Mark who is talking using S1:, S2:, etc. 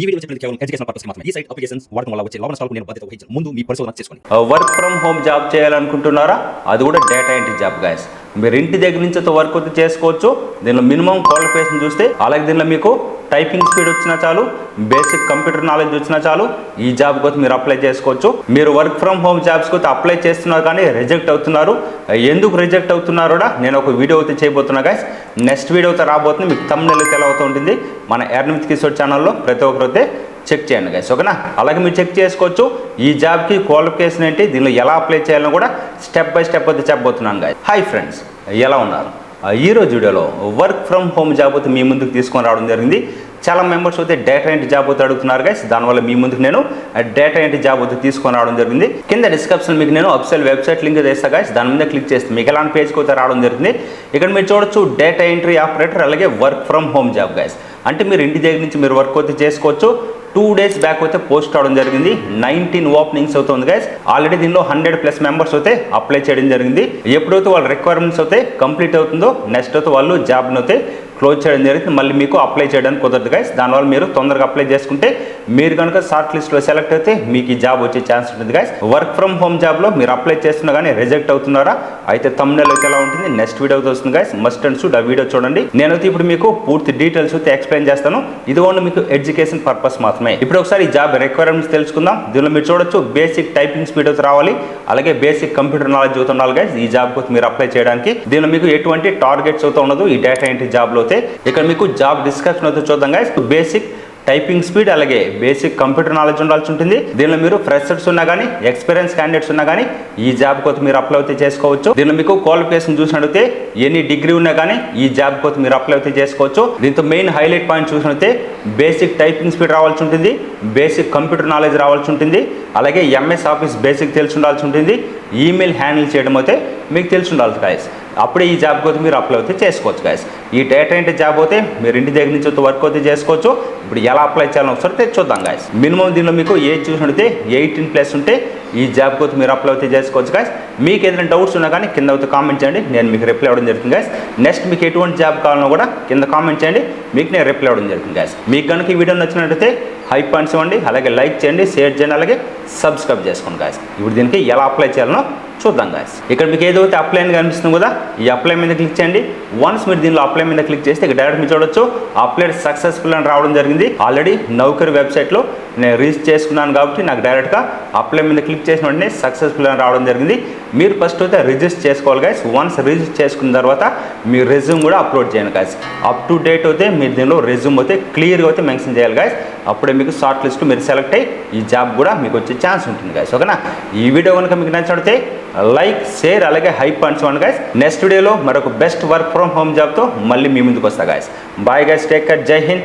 S1: ఈ వీడియో చెప్పినది కేవలం ఎడ్యుకేషన్ పర్పస్ మాత్రమే. ఈ సైట్ అప్లికేషన్స్ వాడటం వల్ల వచ్చే లాభ నేను బాధ్యత ముందు మీ పరిశోధన చేసుకోండి.
S2: వర్క్ ఫ్రమ్ హోమ్ జాబ్ చేయాలనుకుంటున్నారా? అది కూడా డేటా ఎంట్రీ జాబ్ గాయస్ మీరు ఇంటి దగ్గర నుంచి వర్క్ అయితే చేసుకోవచ్చు. దీనిలో మినిమం క్వాలిఫికేషన్ చూస్తే అలాగే దీనిలో మీకు టైపింగ్ స్పీడ్ వచ్చినా చాలు బేసిక్ కంప్యూటర్ నాలెడ్జ్ వచ్చినా చాలు ఈ జాబ్ కోసం మీరు అప్లై చేసుకోవచ్చు. మీరు వర్క్ ఫ్రమ్ హోమ్ జాబ్స్ కోసం అప్లై చేస్తున్నారు కానీ రిజెక్ట్ అవుతున్నారు. ఎందుకు రిజెక్ట్ అవుతున్నారో కూడా నేను ఒక వీడియో అయితే చేయబోతున్నా గాయస్ నెక్స్ట్ వీడియో అయితే రాబోతుంది. మీకు తమ్ముళ్ళు తెలవుతూ ఉంటుంది? మన ఎర్నిమిత్ కిషోర్ ఛానల్లో ప్రతి ఒక్కరైతే చెక్ చేయండి గైస్ ఓకేనా అలాగే మీరు చెక్ చేసుకోవచ్చు. ఈ జాబ్కి క్వాలిఫికేషన్ ఏంటి దీనిలో ఎలా అప్లై చేయాలని కూడా స్టెప్ బై స్టెప్ అయితే చెప్పబోతున్నాను గాయస్ హాయ్ ఫ్రెండ్స్ ఎలా ఉన్నారు? ఈరోజు వీడియోలో వర్క్ ఫ్రమ్ హోమ్ జాబ్ అయితే మీ ముందుకు తీసుకొని రావడం జరిగింది. చాలా మెంబర్స్ అయితే డేటా ఎంట్రీ జాబ్ అయితే అడుగుతున్నారు గైస్ దానివల్ల మీ ముందుకు నేను డేటా ఎంట్రీ జాబ్ అయితే తీసుకొని రావడం జరిగింది. కింద డిస్క్రిప్షన్ మీకు నేను అఫిషియల్ వెబ్సైట్ లింక్ చేస్తా గైస్ దాని మీద క్లిక్ చేస్తే మీకు ఎలాంటి పేజ్కి అయితే రావడం జరిగింది. ఇక్కడ మీరు చూడొచ్చు డేటా ఎంట్రీ ఆపరేటర్ అలాగే work from home job guys అంటే మీరు ఇంటి దగ్గర నుంచి మీరు వర్క్ అయితే చేసుకోవచ్చు. టూ డేస్ బ్యాక్ అయితే పోస్ట్ అవడం జరిగింది. నైన్టీన్ ఓపెనింగ్స్ అవుతుంది గైస్ ఆల్రెడీ దీనిలో హండ్రెడ్ ప్లస్ మెంబర్స్ అయితే అప్లై చేయడం జరిగింది. ఎప్పుడైతే వాళ్ళ రిక్వైర్మెంట్స్ అయితే కంప్లీట్ అవుతుందో నెక్స్ట్ అయితే వాళ్ళు జాబ్ని అయితే క్లోజ్ చేయడం జరిగింది. మళ్ళీ మీకు అప్లై చేయడానికి కుదరదు గైస్ దానివల్ల మీరు తొందరగా అప్లై చేసుకుంటే మీరు కనుక షార్ట్ లిస్ట్లో సెలెక్ట్ అయితే మీకు ఈ జాబ్ వచ్చే ఛాన్స్ ఉంటుంది గైస్ వర్క్ ఫ్రమ్ హోమ్ జాబ్లో మీరు అప్లై చేస్తున్నా కానీ రిజెక్ట్ అవుతున్నారా? అయితే తమ్ముళ్ళు అయితే ఎలా ఉంటుంది? నెక్స్ట్ వీడియో వస్తుంది గైస్ మస్ట్ అండ్ షూడ్ ఆ వీడియో చూడండి. నేనైతే ఇప్పుడు మీకు పూర్తి డీటెయిల్స్ అయితే ఎక్స్ప్లెయిన్ చేస్తాను. ఇది ఓన్లీ మీకు ఎడ్యుకేషన్ పర్పస్ మాత్రమే. ఇప్పుడు ఒకసారి ఈ జాబ్ రిక్వైర్మెంట్స్ తెలుసుకుందాం. దీనిలో మీరు చూడొచ్చు బేసిక్ టైపింగ్ స్పీడ్ అయితే రావాలి. అలాగే బేసిక్ కంప్యూటర్ నాలెడ్జ్ అవుతుండాలి గైస్ ఈ జాబ్ కోసం మీరు అప్లై చేయడానికి. దీనిలో మీకు ఎటువంటి టార్గెట్స్ అవుతూ ఉండదు. ఈ డేటా ఎంట్రీ జాబ్లో లో ఇక్కడ మీకు జాబ్ డిస్క్రిప్షన్ అయితే చూద్దాం గైస్ బేసిక్ టైపింగ్ స్పీడ్ అలాగే బేసిక్ కంప్యూటర్ నాలెడ్జ్ ఉండాల్సి ఉంటుంది. దీనిలో మీరు ఫ్రెషర్స్ ఉన్నా కానీ ఎక్స్పీరియన్స్ క్యాండిడేట్స్ ఉన్నా కానీ ఈ జాబ్ కోసం మీరు అప్లై అయితే చేసుకోవచ్చు. దీనిలో మీకు క్వాలిఫికేషన్ చూసినట్లయితే ఎనీ డిగ్రీ ఉన్నా కానీ ఈ జాబ్ కోసం మీరు అప్లై అయితే చేసుకోవచ్చు. దీంతో మెయిన్ హైలైట్ పాయింట్ చూసినట్లయితే బేసిక్ టైపింగ్ స్పీడ్ రావాల్సి ఉంటుంది. బేసిక్ కంప్యూటర్ నాలెడ్జ్ రావాల్సి ఉంటుంది. అలాగే ఎంఎస్ ఆఫీస్ బేసిక్ తెలిసి ఉండాల్సి ఉంటుంది. ఈమెయిల్ హ్యాండిల్ చేయడం అయితే మీకు తెలిసి ఉండాల్సి గాయస్ అప్పుడే ఈ జాబ్ కోసం మీరు అప్లై అయితే చేసుకోవచ్చు గాయస్ ఈ డేటా ఎంట్రీ జాబ్ అయితే మీరు ఇంటి దగ్గర నుంచి వర్క్ అయితే చేసుకోవచ్చు. ఇప్పుడు ఎలా అప్లై చేయాలని ఒకసారి చూద్దాం గాయస్ మినిమం దీనిలో మీకు ఏజ్ చూసినట్లయితే ఎయిటీన్ ప్లస్ ఉంటే ఈ జాబ్ కోసం మీరు అప్లై అయితే చేసుకోవచ్చు గాయస్ మీకు ఏదైనా డౌట్స్ ఉన్నా కానీ కింద అయితే కామెంట్ చేయండి. నేను మీకు రిప్లై అవ్వడం జరుగుతుంది గాయస్ నెక్స్ట్ మీకు ఎటువంటి జాబ్ కావాలన్నా కూడా కింద కామెంట్ చేయండి. మీకు నేను రిప్లై అవ్వడం జరుగుతుంది గాయస్ మీకు కనుక ఈ వీడియో నచ్చినట్లయితే హై పాయింట్స్ ఇవ్వండి. అలాగే లైక్ చేయండి షేర్ చేయండి. అలాగే సబ్స్క్రైబ్ చేసుకోండి గాయస్ ఇప్పుడు దీనికి ఎలా అప్లై చేయాలనో చూద్దాం గాయస్ ఇక్కడ మీకు ఏదైతే అప్లై అని కనిపిస్తుంది కదా ఈ అప్లై మీద క్లిక్ చేయండి. వన్స్ మీరు దీనిలో అప్లై మీద క్లిక్ చేస్తే ఇక్కడ డైరెక్ట్ మీరు చూడొచ్చు అప్లై సక్సెస్ఫుల్ అని రావడం జరిగింది. ఆల్రెడీ నౌకరి వెబ్సైట్లో నేను రిజిస్టర్ చేసుకున్నాను కాబట్టి నాకు డైరెక్ట్గా అప్లై మీద క్లిక్ చేసిన వెంటనే సక్సెస్ఫుల్ అని రావడం జరిగింది. మీరు ఫస్ట్ అయితే రిజిస్టర్ చేసుకోవాలి గాయస్ వన్స్ రిజిస్టర్ చేసుకున్న తర్వాత మీ రెజ్యూమ్ కూడా అప్లోడ్ చేయండి గాయస్ అప్ టు డేట్ అయితే మీరు దీనిలో రెజ్యూమ్ అయితే క్లియర్గా అయితే మెన్షన్ చేయాలి గాయస్ అప్పుడే మీకు షార్ట్ లిస్ట్ మీరు సెలెక్ట్ అయ్యి ఈ జాబ్ కూడా మీకు వచ్చే ఛాన్స్ ఉంటుంది గాయస్ ఓకేనా ఈ వీడియో కనుక మీకు నచ్చితే లైక్ షేర్ అలాగే హైప్ పంచుకోండి గాయస్ నెక్స్ట్ వీడియోలో మరొక బెస్ట్ వర్క్ ఫ్రమ్ హోమ్ జాబ్తో మళ్ళీ మీ ముందుకు వస్తా guys bye guys take care జై హింద్.